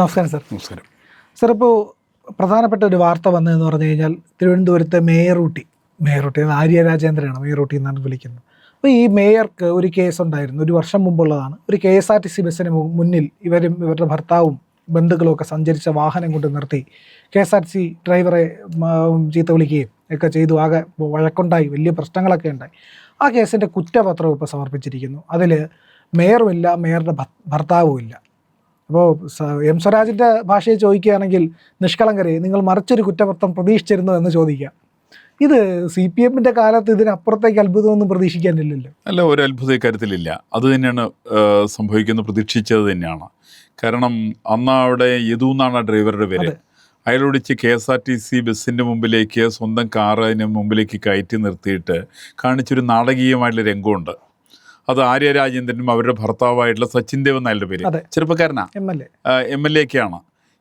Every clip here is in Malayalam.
നമസ്കാരം സാർ. നമസ്കാരം. സാർ ഇപ്പോൾ പ്രധാനപ്പെട്ട ഒരു വാർത്ത വന്നതെന്ന് പറഞ്ഞു കഴിഞ്ഞാൽ തിരുവനന്തപുരത്തെ മേയറൂട്ടി മേയറൂട്ടി മേയർ ഊട്ടി ആര്യ രാജേന്ദ്രനാണ് മേയർ ഊട്ടി എന്നാണ് വിളിക്കുന്നത്. അപ്പോൾ ഈ മേയർക്ക് ഒരു കേസ് ഉണ്ടായിരുന്നു ഒരു വർഷം മുമ്പുള്ളതാണ്. ഒരു K S R T C ബസ്സിന് മുന്നിൽ ഇവരും ഇവരുടെ ഭർത്താവും ബന്ധുക്കളും ഒക്കെ സഞ്ചരിച്ച വാഹനം കൊണ്ട് നിർത്തി K S R T C ഡ്രൈവറെ ചീത്ത വിളിക്കുകയും ഒക്കെ ചെയ്തു. ആകെ വഴക്കുണ്ടായി വലിയ പ്രശ്നങ്ങളൊക്കെ ഉണ്ടായി. ആ കേസിന്റെ കുറ്റപത്രം ഇപ്പോൾ സമർപ്പിച്ചിരിക്കുന്നു. അതിൽ മേയറുമില്ല മേയറുടെ ഭർത്താവുമില്ല. ഭർത്താവും ഇല്ല അപ്പോൾ എം സ്വരാജിന്റെ ഭാഷയെ ചോദിക്കുകയാണെങ്കിൽ നിഷ്കളങ്കരെ നിങ്ങൾ മറിച്ചൊരു കുറ്റപത്രം പ്രതീക്ഷിച്ചിരുന്നു? എന്ന് ചോദിക്കാം. ഇത് സി പി എമ്മിന്റെ കാലത്ത് ഇതിനപ്പുറത്തേക്ക് അത്ഭുതമൊന്നും പ്രതീക്ഷിക്കാനില്ലല്ലോ. അല്ല ഒരു അത്ഭുത ഇക്കാര്യത്തിലില്ല. അത് തന്നെയാണ് സംഭവിക്കുന്നത് പ്രതീക്ഷിച്ചത് തന്നെയാണ്. കാരണം അന്ന് അവിടെ യദു എന്നാണ് ആ ഡ്രൈവറുടെ പേര്. അയാളോടിച്ച് K S R T C ബസ്സിന്റെ മുമ്പിലേക്ക് സ്വന്തം കാറിന് മുമ്പിലേക്ക് കയറ്റി നിർത്തിയിട്ട് കാണിച്ചൊരു നാടകീയമായിട്ടുള്ള രംഗമുണ്ട്. അത് ആര്യ രാജേന്ദ്രനും അവരുടെ ഭർത്താവായിട്ടുള്ള സച്ചിൻ ദേവ് എന്നയാളുടെ പേര്. ചെറുപ്പക്കാരനാ? M L A. ഒക്കെയാണ്.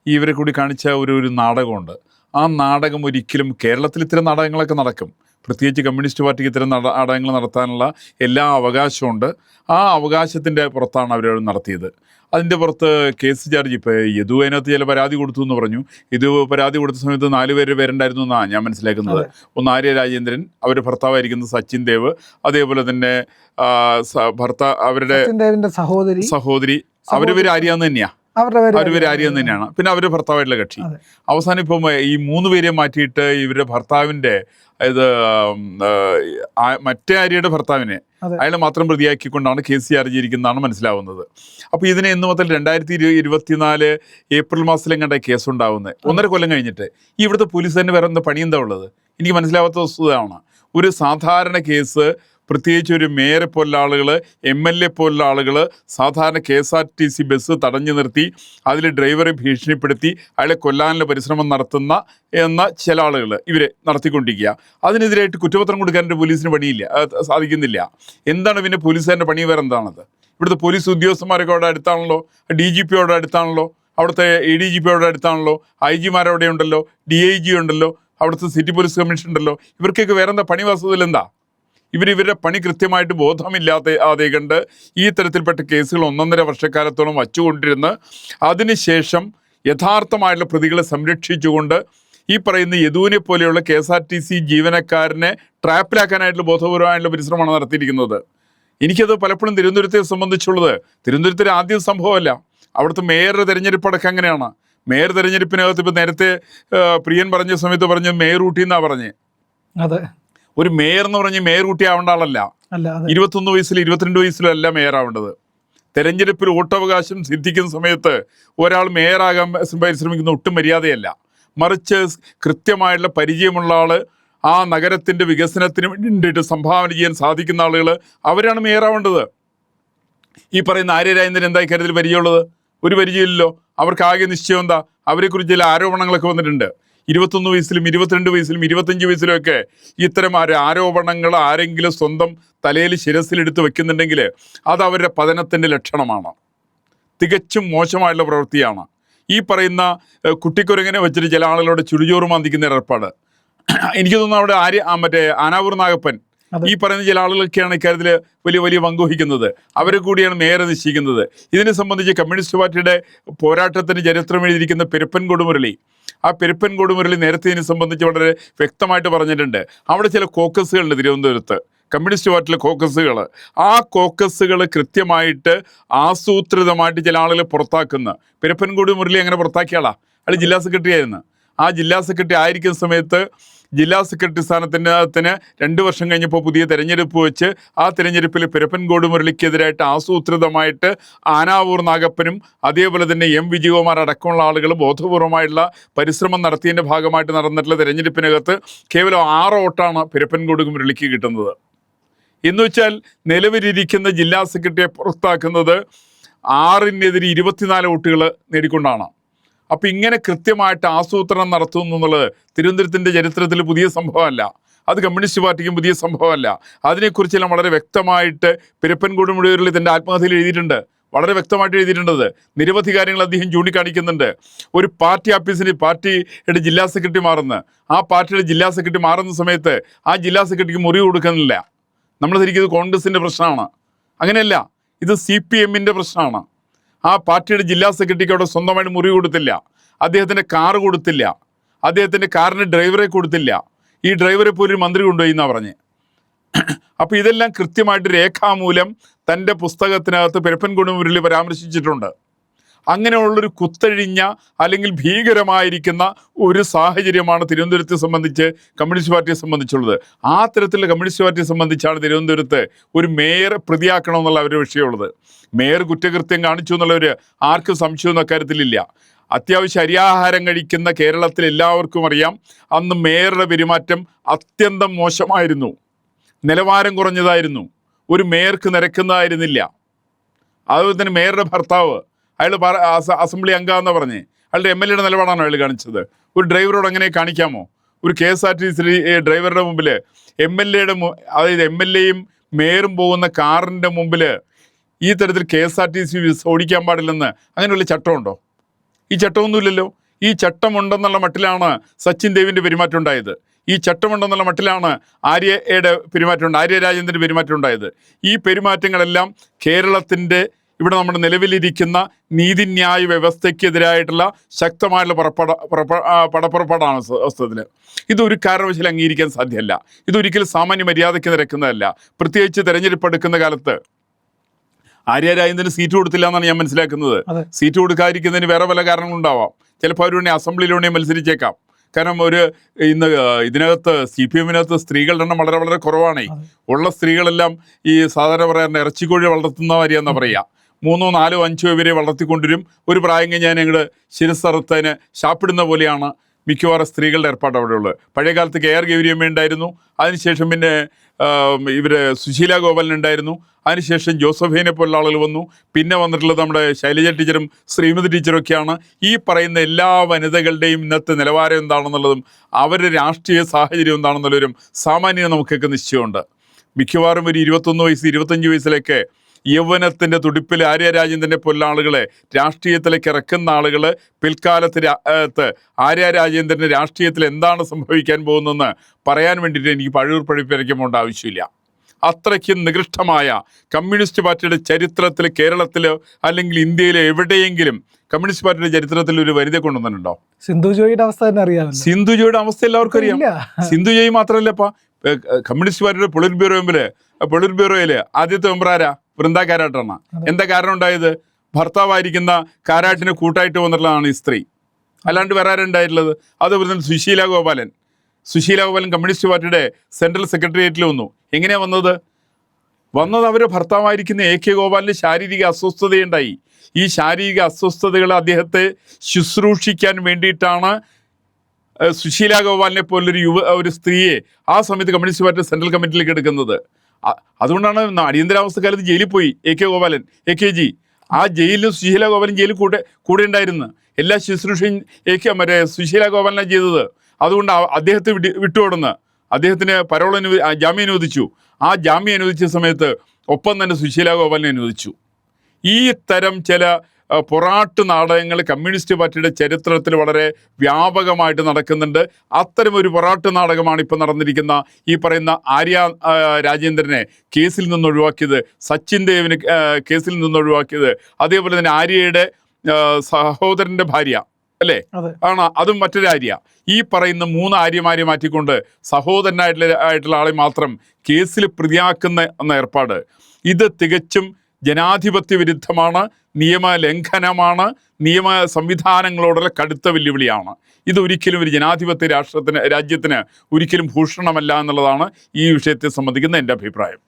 ഇവരെ കൂടി കാണിച്ച ഒരു ഒരു നാടകമുണ്ട്. ആ നാടകം ഒരിക്കലും കേരളത്തിൽ ഇത്തരം നാടകങ്ങളൊക്കെ നടക്കും. പ്രത്യേകിച്ച് കമ്മ്യൂണിസ്റ്റ് പാർട്ടിക്ക് ഇത്തരം നട- നാടകങ്ങൾ നടത്താനുള്ള എല്ലാ അവകാശമുണ്ട് ആ അവകാശത്തിന്റെ പുറത്താണ് അവർ നടത്തിയത്. അതിന്റെ പുറത്ത് കേസ് ചാർജ് ഇപ്പോൾ യദു അതിനകത്ത് ചില പരാതി കൊടുത്തു എന്ന് പറഞ്ഞു. ഇത് പരാതി കൊടുത്ത സമയത്ത് നാല് പേര് പേരുണ്ടായിരുന്നു എന്നാണ് ഞാൻ മനസ്സിലാക്കുന്നത്. ഒന്ന് ആര്യ രാജേന്ദ്രൻ അവരുടെ ഭർത്താവായിരിക്കുന്ന സച്ചിൻ ദേവ് അതേപോലെ തന്നെ ഭർത്താവ് ഭർത്താ അവരുടെ സഹോദരി. സഹോദരി. അവർ പേര് ആര്യാന്ന് തന്നെയാ. അവരുടെ ആര്യം തന്നെയാണ്. പിന്നെ അവരുടെ ഭർത്താവായിട്ടുള്ള കക്ഷി. അവസാനം ഇപ്പം ഈ മൂന്ന് പേരെ മാറ്റിയിട്ട് ഇവരുടെ ഭർത്താവിന്റെ ഇത് മറ്റേ ആര്യയുടെ ഭർത്താവിനെ. അയാളെ മാത്രം പ്രതിയാക്കിക്കൊണ്ടാണ് കേസ് ചാർജ് ചെയ്തിരിക്കുന്നതാണ് മനസ്സിലാവുന്നത്. അപ്പോൾ ഇതിനെ എന്ന് മുതൽ രണ്ടായിരത്തി ഇരു ഇരുപത്തിനാല് ഏപ്രിൽ മാസത്തിലും കണ്ട കേസ് ഉണ്ടാവുന്നത് ഒന്നര കൊല്ലം കഴിഞ്ഞിട്ട്. ഈ ഇവിടുത്തെ പോലീസ് തന്നെ വേറെ എന്താ പണി എന്താ ഉള്ളത്? എനിക്ക് മനസ്സിലാവാത്ത വസ്തുതയാണ്. ഒരു സാധാരണ കേസ് പ്രത്യേകിച്ച് ഒരു മേയറെ പോലുള്ള ആളുകൾ എം എൽ എ പോലുള്ള ആളുകൾ സാധാരണ K S R T C bus തടഞ്ഞു നിർത്തി അതിൽ ഡ്രൈവറെ ഭീഷണിപ്പെടുത്തി അയാളെ കൊല്ലാനുള്ള പരിശ്രമം നടത്തുന്ന എന്ന ചില ആളുകൾ ഇവരെ നടത്തിക്കൊണ്ടിരിക്കുക. അതിനെതിരായിട്ട് കുറ്റപത്രം കൊടുക്കാൻ ഒരു പോലീസിന് പണിയില്ല സാധിക്കുന്നില്ല. എന്താണ് പിന്നെ പോലീസുകാരന്റെ പണി? വേറെ എന്താണത് ഇവിടുത്തെ പോലീസ് ഉദ്യോഗസ്ഥന്മാരൊക്കെ അവിടെ അടുത്താണല്ലോ? ഡി ജി പി അവിടെ അടുത്താണല്ലോ? അവിടുത്തെ എ ഡി ജി പി അവിടെ അടുത്താണല്ലോ? ഐ ജിമാരവിടെ ഉണ്ടല്ലോ? ഡി ഐ ജി ഉണ്ടല്ലോ? അവിടുത്തെ സിറ്റി പോലീസ് കമ്മീഷൻ ഉണ്ടല്ലോ? ഇവർക്കൊക്കെ വേറെന്താ? പണി വാസ്തുവിൽ എന്താ? ഇവർ ഇവരുടെ പണി കൃത്യമായിട്ട് ബോധമില്ലാതെ ആതെ കണ്ട് ഈ തരത്തിൽപ്പെട്ട കേസുകൾ ഒന്നൊന്നര വർഷക്കാലത്തോളം വച്ചുകൊണ്ടിരുന്ന് അതിനുശേഷം യഥാർത്ഥമായുള്ള പ്രതികളെ സംരക്ഷിച്ചുകൊണ്ട് ഈ പറയുന്ന യദുവിനെ പോലെയുള്ള K S R T C ജീവനക്കാരനെ ട്രാപ്പിലാക്കാനായിട്ടുള്ള ബോധപൂർവമായിട്ടുള്ള പരിശ്രമമാണ് നടത്തിയിരിക്കുന്നത്. എനിക്കത് പലപ്പോഴും തിരുവനന്തപുരത്തെ സംബന്ധിച്ചുള്ളത്. തിരുവനന്തപുരത്തെ ആദ്യ സംഭവമല്ല. അവിടുത്തെ മേയറുടെ തിരഞ്ഞെടുപ്പ് അടക്കം അങ്ങനെയാണ്. മേയർ തെരഞ്ഞെടുപ്പിനകത്ത് ഇപ്പം നേരത്തെ പ്രിയൻ പറഞ്ഞ സമയത്ത് പറഞ്ഞു മേയർ ഊട്ടി എന്നാണ് പറഞ്ഞത് അതെ. ഒരു മേയർ എന്ന് പറഞ്ഞ് മേയർ കുട്ടി ആവേണ്ട ആളല്ല ഇരുപത്തൊന്ന് വയസ്സിൽ ഇരുപത്തിരണ്ട് വയസ്സിലും അല്ല മേയർ ആവേണ്ടത്. തെരഞ്ഞെടുപ്പിൽ വോട്ടവകാശം സിദ്ധിക്കുന്ന സമയത്ത് ഒരാൾ മേയറാകാൻ പരിശ്രമിക്കുന്ന ഒട്ടും മര്യാദയല്ല. മറിച്ച് കൃത്യമായുള്ള പരിചയമുള്ള ആൾ ആ നഗരത്തിന്റെ വികസനത്തിന് വേണ്ടിയിട്ട് സംഭാവന ചെയ്യാൻ സാധിക്കുന്ന ആളുകൾ അവരാണ് മേയറാവേണ്ടത് ഈ പറയുന്ന ആര്യരാജേന്ദ്രൻ എന്താ ഇക്കാര്യത്തിൽ പരിചയമുള്ളത്? ഒരു പരിചയമില്ലല്ലോ. അവർക്ക് ആകെ നിശ്ചയം എന്താ? അവരെക്കുറിച്ച് ചില ആരോപണങ്ങളൊക്കെ വന്നിട്ടുണ്ട്. ഇരുപത്തൊന്ന് വയസ്സിലും ഇരുപത്തിരണ്ട് വയസ്സിലും ഇരുപത്തഞ്ച് വയസ്സിലും ഒക്കെ ഇത്തരം ആര- ആരോപണങ്ങൾ ആരെങ്കിലും സ്വന്തം തലയിൽ ശിരസിലെടുത്ത് വെക്കുന്നുണ്ടെങ്കിൽ അത് അവരുടെ പതനത്തിന്റെ ലക്ഷണമാണ്. തികച്ചും മോശമായുള്ള പ്രവൃത്തിയാണ്. ഈ പറയുന്ന കുട്ടിക്കുരങ്ങനെ വെച്ചിട്ട് ചില ആളുകളോട് ചുരുചോറ് മാന്തിക്കുന്ന ഏർപ്പാട്. എനിക്ക് തോന്നുന്നു അവിടെ ആര്യ മറ്റേ ആനാവൂർ നാഗപ്പൻ ഈ പറയുന്ന ചില ആളുകളൊക്കെയാണ് ഇക്കാര്യത്തിൽ വലിയ വലിയ പങ്കുവഹിക്കുന്നത്. അവരെ കൂടിയാണ് മേയറെ നിശ്ചയിക്കുന്നത്. ഇതിനെ സംബന്ധിച്ച് കമ്മ്യൂണിസ്റ്റ് പാർട്ടിയുടെ പോരാട്ടത്തിന് ചരിത്രം എഴുതിയിരിക്കുന്ന പെരുപ്പൻ മുരളി ആ പെരുപ്പൻ കൊടുമുരളി നേരത്തെ ഇതിനെ സംബന്ധിച്ച് വളരെ വ്യക്തമായിട്ട് പറഞ്ഞിട്ടുണ്ട്. അവിടെ ചില കോക്കസുകളുണ്ട് തിരുവനന്തപുരത്ത്. കമ്മ്യൂണിസ്റ്റ് പാർട്ടിയിലെ കോക്കസുകൾ ആ കോക്കസുകൾ കൃത്യമായിട്ട് ആസൂത്രിതമായിട്ട് ചില ആളുകളെ പുറത്താക്കുന്ന പെരുപ്പൻകോട് മുരളി അങ്ങനെ പുറത്താക്കിയാളാ അയാൾ ജില്ലാ സെക്രട്ടറി ആയിരുന്നു. ആ ജില്ലാ സെക്രട്ടറി ആയിരിക്കുന്ന സമയത്ത് ജില്ലാ സെക്രട്ടറി സ്ഥാനത്തിന് രണ്ട് വർഷം കഴിഞ്ഞപ്പോൾ പുതിയ തെരഞ്ഞെടുപ്പ് വെച്ച് ആ തെരഞ്ഞെടുപ്പിൽ പെരപ്പൻകോട് മുരളിക്കെതിരായിട്ട് ആസൂത്രിതമായിട്ട് ആനാവൂർ നാഗപ്പനും അതേപോലെ തന്നെ എം വിജയകുമാർ അടക്കമുള്ള ആളുകൾ ബോധപൂർവമായിട്ടുള്ള പരിശ്രമം നടത്തിയതിന്റെ ഭാഗമായിട്ട് നടന്നിട്ടുള്ള തെരഞ്ഞെടുപ്പിനകത്ത് കേവലം ആറ് വോട്ടാണ് പെരപ്പൻകോട് മുരളിക്ക് കിട്ടുന്നത്. എന്ന് വെച്ചാൽ നിലവിലിരിക്കുന്ന ജില്ലാ സെക്രട്ടറിയെ പുറത്താക്കുന്നത് ആറിനെതിരെ ഇരുപത്തിനാല് വോട്ടുകൾ നേടിക്കൊണ്ടാണ്. അപ്പം ഇങ്ങനെ കൃത്യമായിട്ട് ആസൂത്രണം നടത്തുന്നു എന്നുള്ളത് തിരുവനന്തപുരത്തിന്റെ ചരിത്രത്തിൽ പുതിയ സംഭവമല്ല. അത് കമ്മ്യൂണിസ്റ്റ് പാർട്ടിക്കും പുതിയ സംഭവമല്ല. അതിനെക്കുറിച്ചെല്ലാം വളരെ വ്യക്തമായിട്ട് പിരപ്പൻ മുഴുവനിൽ തന്റെ ആത്മകഥയിൽ എഴുതിയിട്ടുണ്ട്. വളരെ വ്യക്തമായിട്ട് എഴുതിയിട്ടുണ്ടത്. നിരവധി കാര്യങ്ങൾ അദ്ദേഹം ചൂണ്ടിക്കാണിക്കുന്നുണ്ട്. ഒരു പാർട്ടി ഓഫീസിന് പാർട്ടിയുടെ ജില്ലാ സെക്രട്ടറി മാറുന്ന ആ പാർട്ടിയുടെ ജില്ലാ സെക്രട്ടറി മാറുന്ന സമയത്ത് ആ ജില്ലാ സെക്രട്ടറിക്ക് മുറിവ് കൊടുക്കുന്നില്ല. നമ്മൾ ധരിക്കുന്നത് കോൺഗ്രസിന്റെ പ്രശ്നമാണ്. അങ്ങനെയല്ല. ഇത് സി പി എമ്മിന്റെ പ്രശ്നമാണ്. ആ പാർട്ടിയുടെ ജില്ലാ സെക്രട്ടറിക്ക് അവിടെ സ്വന്തമായിട്ട് മുറി കൊടുത്തില്ല. അദ്ദേഹത്തിന്റെ കാറ് കൊടുത്തില്ല. അദ്ദേഹത്തിന്റെ കാറിന് ഡ്രൈവറെ കൊടുത്തില്ല. ഈ ഡ്രൈവറെ പോലും ഒരു മന്ത്രി കൊണ്ടുപോയി എന്നാണ് പറഞ്ഞ്. അപ്പോൾ ഇതെല്ലാം കൃത്യമായിട്ട് രേഖാമൂലം തന്റെ പുസ്തകത്തിനകത്ത് പെരപ്പൻകുടി മുരളി പരാമർശിച്ചിട്ടുണ്ട്. അങ്ങനെയുള്ളൊരു കുത്തഴിഞ്ഞ അല്ലെങ്കിൽ ഭീകരമായിരിക്കുന്ന ഒരു സാഹചര്യമാണ് തിരുവനന്തപുരത്തെ സംബന്ധിച്ച് കമ്മ്യൂണിസ്റ്റ് പാർട്ടിയെ സംബന്ധിച്ചുള്ളത്. ആ തരത്തിലുള്ള കമ്മ്യൂണിസ്റ്റ് പാർട്ടിയെ സംബന്ധിച്ചാണ് തിരുവനന്തപുരത്ത് ഒരു മേയറെ പ്രതിയാക്കണമെന്നുള്ള അവരുടെ വിഷയമുള്ളത്. മേയർ കുറ്റകൃത്യം കാണിച്ചു എന്നുള്ളവർ ആർക്കും സംശയമൊന്നും അക്കാര്യത്തിലില്ല. അത്യാവശ്യം അരിയാഹാരം കഴിക്കുന്ന കേരളത്തിൽ എല്ലാവർക്കും അറിയാം അന്ന് മേയറുടെ പെരുമാറ്റം അത്യന്തം മോശമായിരുന്നു. നിലവാരം കുറഞ്ഞതായിരുന്നു. ഒരു മേയർക്ക് നിരക്കുന്നതായിരുന്നില്ല. അതുപോലെ തന്നെ മേയറുടെ ഭർത്താവ് അയാൾ അസംബ്ലി അംഗമെന്ന് പറഞ്ഞ്. അയാളുടെ എം എൽ എയുടെ നിലപാടാണോ അയാൾ കാണിച്ചത്? ഒരു ഡ്രൈവറോട് അങ്ങനെ കാണിക്കാമോ? ഒരു K S R T C ഡ്രൈവറുടെ മുമ്പിൽ എം എൽ എയുടെ അതായത് എം എൽ എയും മേയറും പോകുന്ന കാറിന്റെ മുമ്പിൽ ഈ തരത്തിൽ K S R T C ഓടിക്കാൻ പാടില്ലെന്ന് അങ്ങനെയുള്ള ചട്ടമുണ്ടോ? ഈ ചട്ടമൊന്നുമില്ലല്ലോ. ഈ ചട്ടമുണ്ടെന്നുള്ള മട്ടിലാണ് സച്ചിൻ ദേവിന്റെ പെരുമാറ്റം ഉണ്ടായത്. ഈ ചട്ടമുണ്ടെന്നുള്ള മട്ടിലാണ് ആര്യയുടെ പെരുമാറ്റം ആര്യ രാജേന്ദ്രന്റെ പെരുമാറ്റം ഉണ്ടായത്. ഈ പെരുമാറ്റങ്ങളെല്ലാം കേരളത്തിന്റെ ഇവിടെ നമ്മുടെ നിലവിലിരിക്കുന്ന നീതിന്യായ വ്യവസ്ഥയ്ക്കെതിരായിട്ടുള്ള ശക്തമായിട്ടുള്ള പുറപ്പെട പടപ്പുറപ്പാടാണ് സ- ഇതൊരു കാരണവശാലും അംഗീകരിക്കാൻ സാധ്യമല്ല. ഇതൊരിക്കലും സാമാന്യ മര്യാദയ്ക്ക് നിരക്കുന്നതല്ല. പ്രത്യേകിച്ച് തെരഞ്ഞെടുപ്പ് എടുക്കുന്ന കാലത്ത് ആര്യ രാജേന്ദ്രന് സീറ്റ് കൊടുത്തില്ല എന്നാണ് ഞാൻ മനസ്സിലാക്കുന്നത്. സീറ്റ് കൊടുക്കാതിരിക്കുന്നതിന് വേറെ പല കാരണങ്ങളുണ്ടാവാം. ചിലപ്പോൾ അവരുടെ അസംബ്ലിയിൽ മത്സരിച്ചേക്കാം. കാരണം ഒരു ഇന്ന് ഇതിനകത്ത് സി പി എമ്മിനകത്ത് സ്ത്രീകളുടെ എണ്ണം വളരെ വളരെ കുറവാണേ. ഉള്ള സ്ത്രീകളെല്ലാം ഈ സാധാരണ പറയാറുണ്ട് ഇറച്ചിക്കോഴി വളർത്തുന്ന പറയുക മൂന്നോ നാലോ അഞ്ചോ ഇവരെ വളർത്തിക്കൊണ്ടുവരും ഒരു പ്രായം കഴിഞ്ഞാൽ ഞാൻ ഞങ്ങൾ ശിരസറുത്തതിന് ശാപ്പിടുന്ന പോലെയാണ് മിക്കവാറും സ്ത്രീകളുടെ ഏർപ്പാട് അവിടെ ഉള്ളത് പഴയ കാലത്ത് കെ ആർ ഗൗരിയമ്മ ഉണ്ടായിരുന്നു. അതിനുശേഷം പിന്നെ ഇവർ സുശീല ഗോപാലൻ ഉണ്ടായിരുന്നു. അതിനുശേഷം ജോസഫിനെ പോലുള്ള ആളുകൾ വന്നു. പിന്നെ വന്നിട്ടുള്ളത് നമ്മുടെ ശൈലജ ടീച്ചറും ശ്രീമതി ടീച്ചറൊക്കെയാണ്. ഈ പറയുന്ന എല്ലാ വനിതകളുടെയും ഇന്നത്തെ നിലവാരം എന്താണെന്നുള്ളതും അവരുടെ രാഷ്ട്രീയ സാഹചര്യം എന്താണെന്നുള്ളവരും സാമാന്യം നമുക്കൊക്കെ നിശ്ചയമുണ്ട്. മിക്കവാറും ഒരു ഇരുപത്തൊന്ന് വയസ്സ് ഇരുപത്തഞ്ച് വയസ്സിലൊക്കെ യൗവനത്തിന്റെ തുടിപ്പിൽ ആര്യ പൊല്ലാളുകളെ രാഷ്ട്രീയത്തിലേക്ക് ഇറക്കുന്ന ആളുകൾ പിൽക്കാലത്ത് രാ- ആര്യ രാജേന്ദ്രന് രാഷ്ട്രീയത്തിൽ എന്താണ് സംഭവിക്കാൻ പോകുന്നതെന്ന് പറയാൻ വേണ്ടിയിട്ട് എനിക്ക് പഴയൂർ പഴിപ്പിരയ്ക്കാൻ പോകേണ്ട ആവശ്യമില്ല. അത്രയ്ക്കും നികൃഷ്ടമായ കമ്മ്യൂണിസ്റ്റ് പാർട്ടിയുടെ ചരിത്രത്തിൽ കേരളത്തിൽ അല്ലെങ്കിൽ ഇന്ത്യയിൽ എവിടെയെങ്കിലും കമ്മ്യൂണിസ്റ്റ് പാർട്ടിയുടെ ചരിത്രത്തിൽ ഒരു വനിത കൊണ്ടുവന്നിട്ടുണ്ടോ? സിന്ധുജോയുടെ അവസ്ഥ തന്നെ അറിയാം സിന്ധുജോയുടെ അവസ്ഥ എല്ലാവർക്കും അറിയാം. സിന്ധുജോയി സിന്ധു ജയ് മാത്രമല്ല ഇപ്പൊ ഏ, കമ്മ്യൂണിസ്റ്റ് പാർട്ടിയുടെ പൊളിറ്റ് ബ്യൂറോ മുമ്പിൽ പൊളിറ്റ് ബ്യൂറോയിൽ ആദ്യത്തെ മെമ്പർ ആരാ? വൃന്ദ കാരാട്ടാണ്. എന്താ കാരണം ഉണ്ടായത്? ഭർത്താവായിരിക്കുന്ന കാരാട്ടിന് കൂട്ടായിട്ട് വന്നിട്ടുള്ളതാണ് ഈ സ്ത്രീ. അല്ലാണ്ട് വേറെ ആരുണ്ടായിട്ടുള്ളത് അതുപോലെ തന്നെ സുശീല ഗോപാലൻ. സുശീല ഗോപാലൻ കമ്മ്യൂണിസ്റ്റ് പാർട്ടിയുടെ സെൻട്രൽ സെക്രട്ടേറിയറ്റിൽ വന്നു. എങ്ങനെയാ വന്നത്? വന്നത് അവരെ ഭർത്താവായിരിക്കുന്ന എ കെ ഗോപാലിന് ശാരീരിക അസ്വസ്ഥതയുണ്ടായി. ഈ ശാരീരിക അസ്വസ്ഥതകൾ അദ്ദേഹത്തെ ശുശ്രൂഷിക്കാൻ വേണ്ടിയിട്ടാണ് സുശീല ഗോപാലിനെ പോലൊരു യുവ ഒരു സ്ത്രീയെ ആ സമയത്ത് കമ്മ്യൂണിസ്റ്റ് പാർട്ടി സെൻട്രൽ കമ്മിറ്റിയിലേക്ക് എടുക്കുന്നത്. അതുകൊണ്ടാണ് അടിയന്തരാവസ്ഥക്കാലത്ത് അടിയന്തരാവസ്ഥ കാലത്ത് ജയിലിൽ പോയി A K Gopalan A K G. ആ ജയിലിലും സുശീല ഗോപാലൻ ജയിലിൽ കൂടെ കൂടെ ഉണ്ടായിരുന്നു എല്ലാ ശുശ്രൂഷയും എ കെ മറ്റേ സുശീല ഗോപാലനാണ് ചെയ്തത്. അതുകൊണ്ട് അദ്ദേഹത്തെ വിട്ട് വിട്ടുകൊടുന്ന്. അദ്ദേഹത്തിന് പരോൾ ജാമ്യം അനുവദിച്ചു. ആ ജാമ്യം അനുവദിച്ച സമയത്ത് ഒപ്പം തന്നെ സുശീല ഗോപാലിനെ അനുവദിച്ചു. ഈ തരം ചില പൊറാട്ട് നാടകങ്ങൾ കമ്മ്യൂണിസ്റ്റ് പാർട്ടിയുടെ ചരിത്രത്തിൽ വളരെ വ്യാപകമായിട്ട് നടക്കുന്നുണ്ട്. അത്തരം ഒരു പൊറാട്ട് നാടകമാണ് ഇപ്പോൾ നടന്നിരിക്കുന്ന ഈ പറയുന്ന ആര്യ രാജേന്ദ്രനെ കേസിൽ നിന്ന് ഒഴിവാക്കിയത് സച്ചിൻ ദേവിന് കേസിൽ നിന്ന് ഒഴിവാക്കിയത്. അതേപോലെ തന്നെ ആര്യയുടെ സഹോദരന്റെ ഭാര്യ അല്ലേ? ആണോ ആണ്. അതും മറ്റൊരു ആര്യ. ഈ പറയുന്ന മൂന്ന് ആര്യമാരെ മാറ്റിക്കൊണ്ട് സഹോദരനായിട്ടുള്ള ആയിട്ടുള്ള ആളെ മാത്രം കേസിൽ പ്രതിയാക്കുന്ന എന്ന ഏർപ്പാട്. ഇത് തികച്ചും ജനാധിപത്യ വിരുദ്ധമാണ് നിയമ ലംഘനമാണ് നിയമ സംവിധാനങ്ങളോടുള്ള കടുത്ത വെല്ലുവിളിയാണ്. ഇത് ഒരിക്കലും ഒരു ജനാധിപത്യ രാഷ്ട്രത്തിന് രാജ്യത്തിന് ഒരിക്കലും ഭൂഷണമല്ല എന്നുള്ളതാണ് ഈ വിഷയത്തെ സംബന്ധിക്കുന്ന എന്റെ അഭിപ്രായം.